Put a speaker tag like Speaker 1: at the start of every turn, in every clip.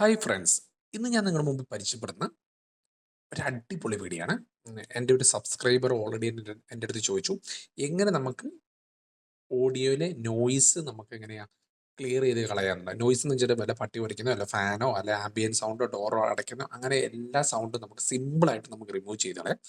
Speaker 1: Hi friends ഇന്ന് ഞാൻ നിങ്ങളുടെ മുമ്പ് പരിചയപ്പെടുന്ന ഒരു അടിപൊളി വീഡിയോ ആണ്. എന്റെ ഒരു സബ്സ്ക്രൈബർ ഓൾറെഡി എന്റെ അടുത്ത് ചോദിച്ചു എങ്ങനെ നമുക്ക് ഓഡിയോയിലെ നോയിസ് നമുക്ക് എങ്ങനെയാ ക്ലിയർ ചെയ്ത് കളയാറുണ്ട് നോയിസ് എന്ന് വെച്ചിട്ട് വല്ല പട്ടി കുറയ്ക്കുന്നോ അല്ല ഫാനോ അല്ല ആംബിയൻ സൗണ്ടോ ഡോറോ അടയ്ക്കുന്നോ അങ്ങനെ എല്ലാ സൗണ്ടും നമുക്ക് സിമ്പിളായിട്ട് നമുക്ക് റിമൂവ് ചെയ്ത് കളയാം.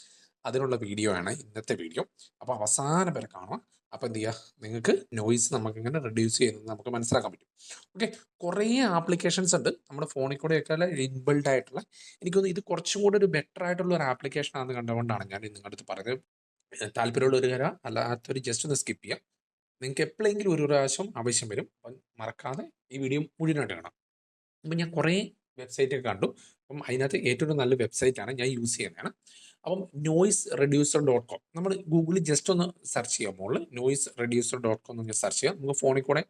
Speaker 1: അതിനുള്ള വീഡിയോ ആണ് ഇന്നത്തെ വീഡിയോ അപ്പോൾ അവസാനം വരെ കാണുക. അപ്പോൾ എന്ത് ചെയ്യുക നിങ്ങൾക്ക് നോയ്സ് നമുക്ക് ഇങ്ങനെ റെഡ്യൂസ് ചെയ്യുന്നത് നമുക്ക് മനസ്സിലാക്കാൻ പറ്റും. ഓക്കെ കുറേ ആപ്ലിക്കേഷൻസ് ഉണ്ട്. നമ്മുടെ ഫോണിൽ കൂടെ കൂടെയൊക്കെ ഇൻബിൾഡ് ആയിട്ടുള്ള. എനിക്ക് തോന്നുന്നു ഇത് കുറച്ചും കൂടെ ഒരു ബെറ്റർ ആയിട്ടുള്ള ഒരു ആപ്ലിക്കേഷൻ ആണെന്ന് കണ്ടുകൊണ്ടാണ് ഞാൻ നിങ്ങളുടെ അടുത്ത് പറഞ്ഞത്. താല്പര്യമുള്ള ഒരു കാര്യം അല്ലാത്തൊരു ജസ്റ്റ് ഒന്ന് സ്കിപ്പ് ചെയ്യാം. നിങ്ങൾക്ക് എപ്പോഴെങ്കിലും ഒരു പ്രാവശ്യം ആവശ്യം വരും. അപ്പം മറക്കാതെ ഈ വീഡിയോ മുഴുവനായിട്ട് കാണാം. അപ്പം ഞാൻ കുറേ വെബ്സൈറ്റ് ഒക്കെ കണ്ടു. അപ്പം അതിനകത്ത് ഏറ്റവും നല്ല വെബ്സൈറ്റാണ് ഞാൻ യൂസ് ചെയ്യുന്നതാണ്. അപ്പം നോയ്സ് റെഡ്യൂസർ ഡോട്ട് കോം നമ്മൾ ഗൂഗിളിൽ ജസ്റ്റ് ഒന്ന് സെർച്ച് ചെയ്യാം മുകളിൽ നോയ്സ് റെഡ്യൂസർ ഡോട്ട് കോം എന്ന് സെർച്ച് ചെയ്യാം. നമുക്ക് ഫോണിൽ കൂടെ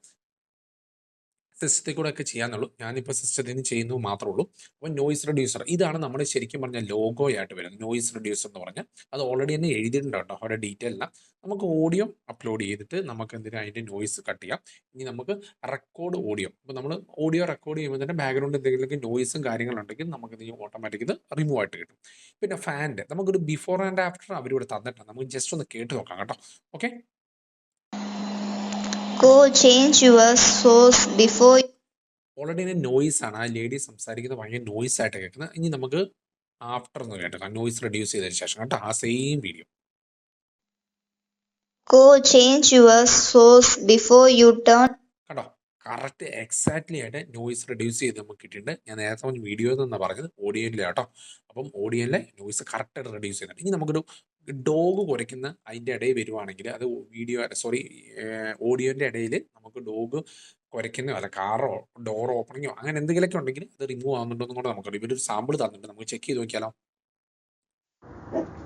Speaker 1: സിസ്റ്റത്തിൽ കൂടെ ഒക്കെ ചെയ്യാന്നുള്ളൂ. ഞാനിപ്പോൾ സിസ്റ്റത്തിൽ നിന്ന് ചെയ്യുന്നത് മാത്രമേ ഉള്ളൂ. അപ്പോൾ നോയിസ് റെഡ്യൂസർ ഇതാണ് നമ്മൾ ശരിക്കും പറഞ്ഞ ലോഗോ ആയിട്ട് വരുന്നത്. നോയിസ് റെഡ്യൂസർ എന്ന് പറഞ്ഞാൽ അത് ഓൾറെഡി തന്നെ എഴുതിയിട്ടുണ്ട് കേട്ടോ. അവരുടെ ഡീറ്റെയിൽ എല്ലാം. നമുക്ക് ഓഡിയോ അപ്ലോഡ് ചെയ്തിട്ട് നമുക്ക് എന്തിനാ അതിന്റെ നോയിസ് കട്ട് ചെയ്യാം? ഇനി നമുക്ക് റെക്കോർഡ് ഓഡിയോ അപ്പോൾ നമ്മൾ ഓഡിയോ റെക്കോർഡ് ചെയ്യുമ്പോൾ തന്നെ ബാക്ക്ഗ്രൗണ്ട് എന്തെങ്കിലും നോയിസും കാര്യങ്ങളുണ്ടെങ്കിൽ നമുക്ക് ഇത് ഓട്ടോമാറ്റിക് ഇത് റിമൂവ് ആയിട്ട് കിട്ടും. പിന്നെ ഫാന്റെ നമുക്കൊരു ബിഫോർ ആൻഡ് ആഫ്റ്റർ അവരിവിടെ തന്നിട്ടുണ്ട് നമുക്ക് ജസ്റ്റ് ഒന്ന് കേട്ട് നോക്കാം കേട്ടോ. Okay
Speaker 2: Go change your source before
Speaker 1: already തന്നെ നോയ്സ് ആണ്. ആ ലേഡി സംസാരിക്കുന്നത് ഭയങ്കര നോയ്സ് ആയിട്ട് കേൾക്കുന്നത് ഇനി നമുക്ക് ആഫ്റ്റർ എന്ന് കേട്ടോ നോയ്സ് റെഡ്യൂസ് ചെയ്തതിന് ശേഷം കേട്ടോ. ആ same video
Speaker 2: go change your source before you turn
Speaker 1: കേട്ടോ കറക്റ്റ് എക്സാക്ട്ലി ആയിട്ട് നോയ്സ് റെഡ്യൂസ് ചെയ്ത് നമുക്ക് കിട്ടിയിട്ടുണ്ട്. ഞാൻ നേരത്തെ വീഡിയോ എന്നാണ് പറഞ്ഞത് ഓഡിയോയിലാണ് കേട്ടോ അപ്പം ഓഡിയോയിലെ നോയ്സ് കറക്റ്റായിട്ട് റെഡ്യൂസ് ചെയ്യുന്നുണ്ട് ഇനി നമുക്കൊരു ഡോഗ് കുറയ്ക്കുന്ന അതിന്റെ ഇടയിൽ വരുവാണെങ്കിൽ അത് വീഡിയോ സോറി ഓഡിയോന്റെ ഇടയിൽ നമുക്ക് ഡോഗ് കുരയ്ക്കുന്നോ അല്ല കാറോ ഡോർ ഓപ്പണിങ്ങോ അങ്ങനെ എന്തെങ്കിലുമൊക്കെ ഉണ്ടെങ്കിൽ അത് റിമൂവ് ആവുന്നുണ്ടോ എന്നും കൂടെ നമുക്ക് ഇവരൊരു സാമ്പിൾ തന്നിട്ടുണ്ട്. നമുക്ക് ചെക്ക് ചെയ്ത് നോക്കിയാലോ?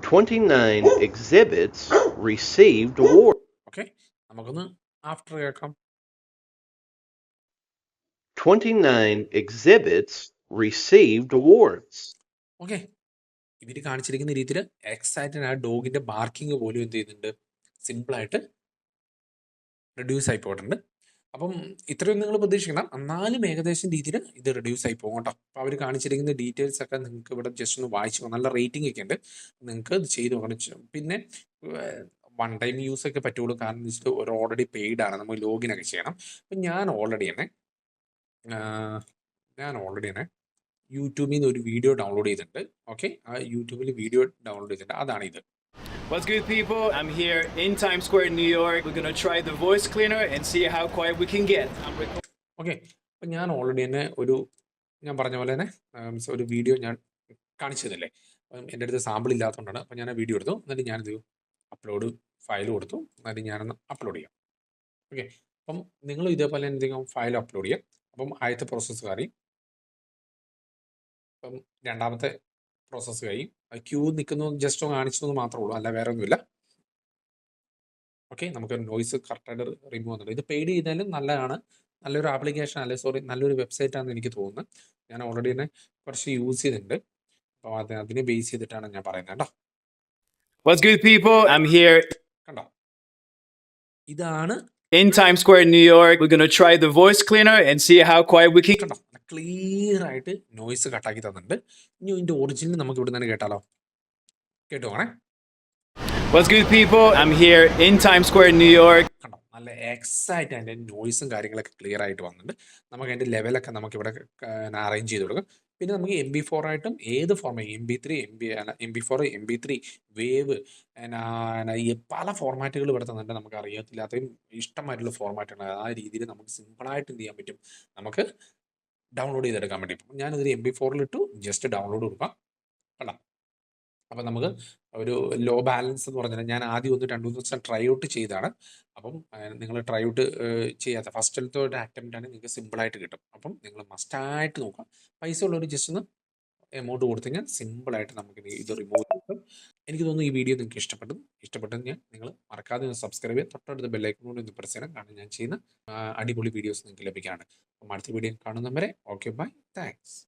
Speaker 3: 29 exhibits received awards.
Speaker 1: ഓക്കെ നമുക്കൊന്ന് ആഫ്റ്റർ കേൾക്കാം.
Speaker 3: 29 exhibits received awards.
Speaker 1: ഓക്കെ ഇവർ കാണിച്ചിരിക്കുന്ന രീതിയിൽ എക്സാക്റ്റ് ആ ഡോഗിന്റെ ബാർക്കിംഗ് പോലും എന്ത് ചെയ്യുന്നുണ്ട്? സിമ്പിളായിട്ട് റെഡ്യൂസ് ആയി പോയിട്ടുണ്ട്. അപ്പം ഇത്രയും നിങ്ങൾ പ്രതീക്ഷിക്കണം. എന്നാലും ഏകദേശം രീതിയിൽ ഇത് റെഡ്യൂസ് ആയി പോകും കേട്ടോ. അപ്പോൾ അവർ കാണിച്ചിരിക്കുന്ന ഡീറ്റെയിൽസ് ഒക്കെ നിങ്ങൾക്ക് ഇവിടെ ജസ്റ്റ് ഒന്ന് വായിച്ചു പോകാം നല്ല റേറ്റിംഗ് ഒക്കെ ഉണ്ട്. നിങ്ങൾക്ക് ഇത് ചെയ്ത് നോക്കണം. പിന്നെ വൺ ടൈം യൂസ് ഒക്കെ പറ്റുള്ളൂ. കാരണം എന്ന് വെച്ചിട്ട് ഒരു ഓൾറെഡി പെയ്ഡ് ആണ്. നമ്മൾ ലോഗിൻ ഒക്കെ ചെയ്യണം. അപ്പം ഞാൻ ഓൾറെഡി തന്നെ ഞാൻ ഓൾറെഡി തന്നെ യൂട്യൂബിൽ നിന്ന് ഒരു വീഡിയോ ഡൗൺലോഡ് ചെയ്തിട്ടുണ്ട്. ഓക്കെ ആ യൂട്യൂബിൽ വീഡിയോ ഡൗൺലോഡ് ചെയ്തിട്ടുണ്ട്. അതാണ് ഇത്.
Speaker 4: What's good, people? I'm here in Times Square, in New York. We're gonna try the voice cleaner and see how quiet we can get. I'm recording.
Speaker 1: Okay അപ്പം ഞാൻ already തന്നെ ഒരു ഞാൻ പറഞ്ഞ പോലെ തന്നെ ഒരു വീഡിയോ ഞാൻ കാണിച്ചു തന്നില്ലേ അപ്പം എന്റെ അടുത്ത് സാമ്പിൾ ഇല്ലാത്തതുകൊണ്ടാണ്. അപ്പം ഞാൻ ആ വീഡിയോ എടുത്തു. എന്നിട്ട് ഞാനിത് അപ്ലോഡ് ഫയൽ കൊടുത്തു. എന്നിട്ട് ഞാനൊന്ന് അപ്ലോഡ് ചെയ്യാം. ഓക്കെ അപ്പം നിങ്ങൾ ഇതേപോലെ എന്തെങ്കിലും ഫയൽ അപ്ലോഡ് ചെയ്യാം. അപ്പം ആദ്യത്തെ പ്രോസസ്സ് കാര്യം അപ്പം രണ്ടാമത്തെ പ്രോസസ്സ് കഴിയും ക്യൂ നിൽക്കുന്നു ജസ്റ്റ് ഒന്ന് കാണിച്ചു എന്ന് മാത്രമേ ഉള്ളൂ. അല്ല വേറെ ഒന്നുമില്ല. ഓക്കെ നമുക്ക് നോയ്സ് കറക്റ്റായിട്ട് റിമൂവ് ചെയ്യുന്നുണ്ട് ഇത് പെയ്ഡ് ചെയ്താലും നല്ലതാണ്. നല്ലൊരു ആപ്ലിക്കേഷൻ അല്ലെ? സോറി നല്ലൊരു വെബ്സൈറ്റ് ആണെന്ന് എനിക്ക് തോന്നുന്നത് ഞാൻ ഓൾറെഡി തന്നെ കുറച്ച് യൂസ് ചെയ്തിട്ടുണ്ട്. അപ്പോൾ അത് അതിനെ ബേസ് ചെയ്തിട്ടാണ് ഞാൻ പറയുന്നത് കേട്ടോ.
Speaker 4: What's good, people? I'm here.
Speaker 1: കണ്ടോ? ഇതാണ്
Speaker 4: in Times Square, New York. We're gonna try the voice cleaner and see how quiet we can.
Speaker 1: Clear ആയിട്ട് നോയ്സ് കട്ടാക്കി തന്നിട്ടുണ്ട്. ഇനി ഇതിന്റെ ഒറിജിനൽ നമുക്ക് ഇവിടെ തന്നെ കേട്ടാലോ. കേട്ടോ
Speaker 4: What's good, people? I'm here in Times Square, New York.
Speaker 1: കണ്ടോ? നല്ല എക്സൈറ്റ് അതിന്റെ നോയ്സും കാര്യങ്ങളൊക്കെ ക്ലിയർ ആയിട്ട് വന്നിട്ടുണ്ട്. നമുക്ക് അതിന്റെ ലെവലൊക്കെ നമുക്ക് ഇവിടെ അറേഞ്ച് ചെയ്ത് കൊടുക്കാം. പിന്നെ നമുക്ക് എം ബി ഫോർ ആയിട്ടും ഏത് format M B three M B M B four M B three wave ഈ പല ഫോർമാറ്റുകൾ ഇവിടെ തന്നിട്ട് നമുക്ക് അറിയത്തില്ലാത്തതും ഇഷ്ടമായിട്ടുള്ള ഫോർമാറ്റുകൾ ആ രീതിയിൽ നമുക്ക് സിമ്പിളായിട്ട് എന്ത് ചെയ്യാൻ പറ്റും? നമുക്ക് ഡൗൺലോഡ് ചെയ്തെടുക്കാൻ വേണ്ടി. ഞാനിതൊരു എം ബി ഫോറിലിട്ടു ജസ്റ്റ് ഡൗൺലോഡ് കൊടുക്കാം. കണ്ടോ? അപ്പം നമുക്ക് ഒരു ലോ ബാലൻസ് എന്ന് പറഞ്ഞാൽ ഞാൻ ആദ്യം ഒന്ന് രണ്ട് മൂന്ന് ദിവസം ട്രൈ ഔട്ട് ചെയ്താണ്. അപ്പം നിങ്ങൾ ട്രൈ ഔട്ട് ചെയ്യാത്ത ഫസ്റ്റിലത്തെ ഒരു അറ്റംപ്റ്റ് ആണ് നിങ്ങൾക്ക് സിമ്പിളായിട്ട് കിട്ടും. അപ്പം നിങ്ങൾ മസ്റ്റായിട്ട് നോക്കാം പൈസ ഉള്ളവർ ജസ്റ്റ് ഒന്ന് എമൗണ്ട് കൊടുത്തു കഴിഞ്ഞാൽ സിമ്പിളായിട്ട് നമുക്ക് ഇത് റിമൂവ് ചെയ്യും എനിക്ക് തോന്നുന്നു ഈ വീഡിയോ നിങ്ങൾക്ക് ഇഷ്ടപ്പെട്ടു. ഇഷ്ടപ്പെട്ടെന്ന് ഞാൻ നിങ്ങൾ മറക്കാതെ ഒന്ന് സബ്സ്ക്രൈബ് ചെയ്യുക. തൊട്ടടുത്ത് ബെല്ലൈക്കൺ കൊണ്ട് ഒന്ന് പ്രസ് ചെയ്യണം. കാരണം ഞാൻ ചെയ്യുന്ന അടിപൊളി വീഡിയോസ് നിങ്ങൾക്ക് ലഭിക്കാനാണ് അപ്പം അടുത്ത വീഡിയോ കാണുന്നവരെ ഓക്കെ ബൈ താങ്ക്സ്